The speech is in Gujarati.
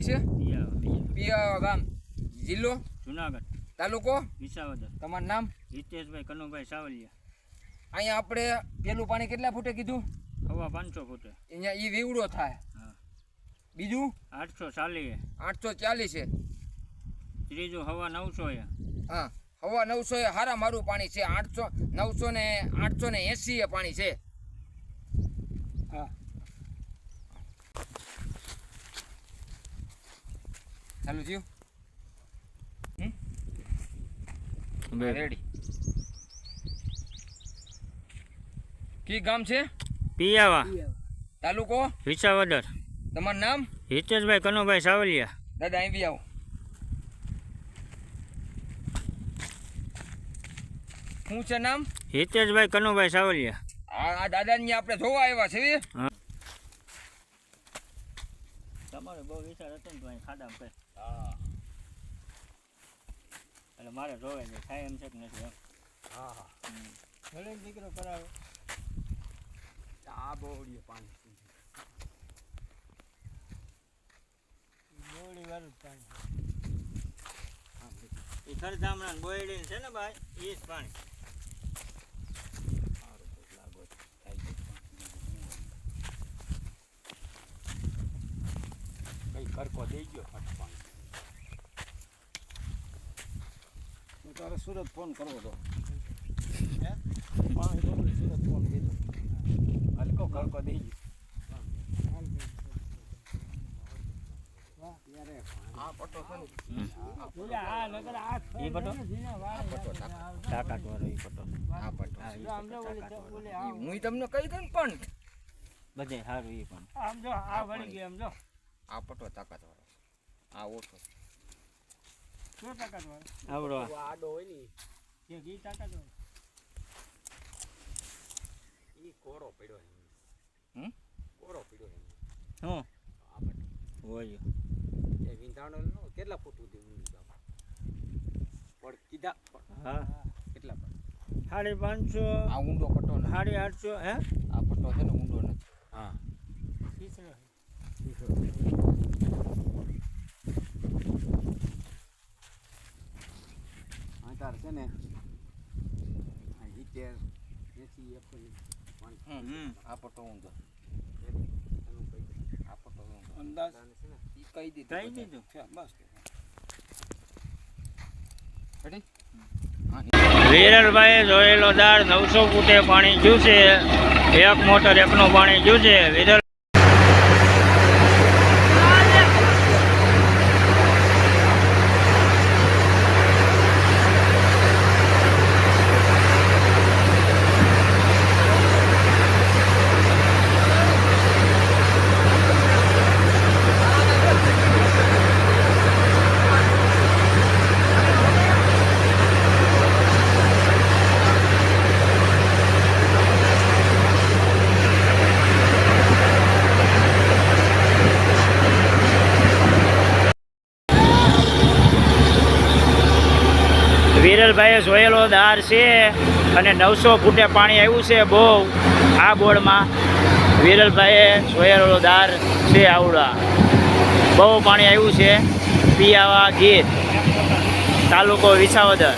છે? પિયા પિયા ગામ. જિલ્લો? જુનાગઢ. તાલુકો? વિસાવદર. તમારું નામ? હિતેશભાઈ કનુભાઈ સાવલિયા. અહીંયા આપણે પેલું પાણી કેટલા ફૂટે કીધું? હવા પાંચસો ફૂટે. અહીંયા એ વીવડો થાય. બીજું? આઠસો ચાલીસ આઠસો ચાલીસ. ત્રીજું હવા નવસો એ. હા. હવા નવસો એ હારા મારું પાણી છે. આઠસો નવસો ને આઠસો ને એંસી એ પાણી છે. હા. ચાલુ થયું? રેડી કી ગામ છે? પિયાવા. તાલુકો? વિસાવદર. તમારું નામ? હિતેશભાઈ કનુભાઈ સાવલિયા. દાદા અહીં બી આવો. શું છે નામ? હિતેશભાઈ કનુભાઈ સાવલિયા. આ આ દાદાની આપણે જોવા આવ્યા છે તમારે બહુ વિચાર હતો ને તો અહીં ખાડા પે એટલે મારે જોવે છે થાય એમ છે કે નથી એમ. હા હા. ભલે દીકરો કરાવે. આ બોડીએ પાણી બોડી વાળું પાણી એ ખરધામણા ને બોયડી છે ને ભાઈ એ જ પાણી. કરકો દઈ ગયો ફટ પાણી હું તારે સુરત ફોન કરવો હતો. સુરત ફોન કીધો હલકો કરકો દઈ ગયો. આ પટો વાળો હા, વાળો. તમને કહી દઉં પણ. બધે સારું એ પણ આ પટો તાકાત વાળો આ ઓછો આવડો. આડો હોય ને ઈ. કોરો પડ્યો. હમ? કોરો પડ્યો. શું આ પટો. હોય. એ વિંધાણો નો કેટલા ફૂટ સુધી ઊંડું જાવ પણ કીધા હા. કેટલા પણ સાડી પાંચસો આ ઊંડો પટો ને સાડી આઠસો હે? આ પટો છે ને ઊંડો નથી. હા આ તાર છે ને આ સિત્તેર એસી એકોતેર પણ હમ આ પટો ઊંડો એનું કહી દે. આ પટો ઊંડો અંદાજ કહી દીધું કહી દીધું બસ વિરલભાઈ જોયેલો દાળ નવસો ફૂટે પાણી જુશે એક મોટર એકનું પાણી જુશે વિરલ વિરલભાઈએ જોયેલો દાર છે અને નવસો ફૂટે પાણી આવ્યું છે બહુ આ બોર્ડમાં વિરલભાઈએ જોયેલો દાર છે આવડા. બહુ પાણી આવ્યું છે. પિયાવા ગીર, તાલુકો વિસાવદર.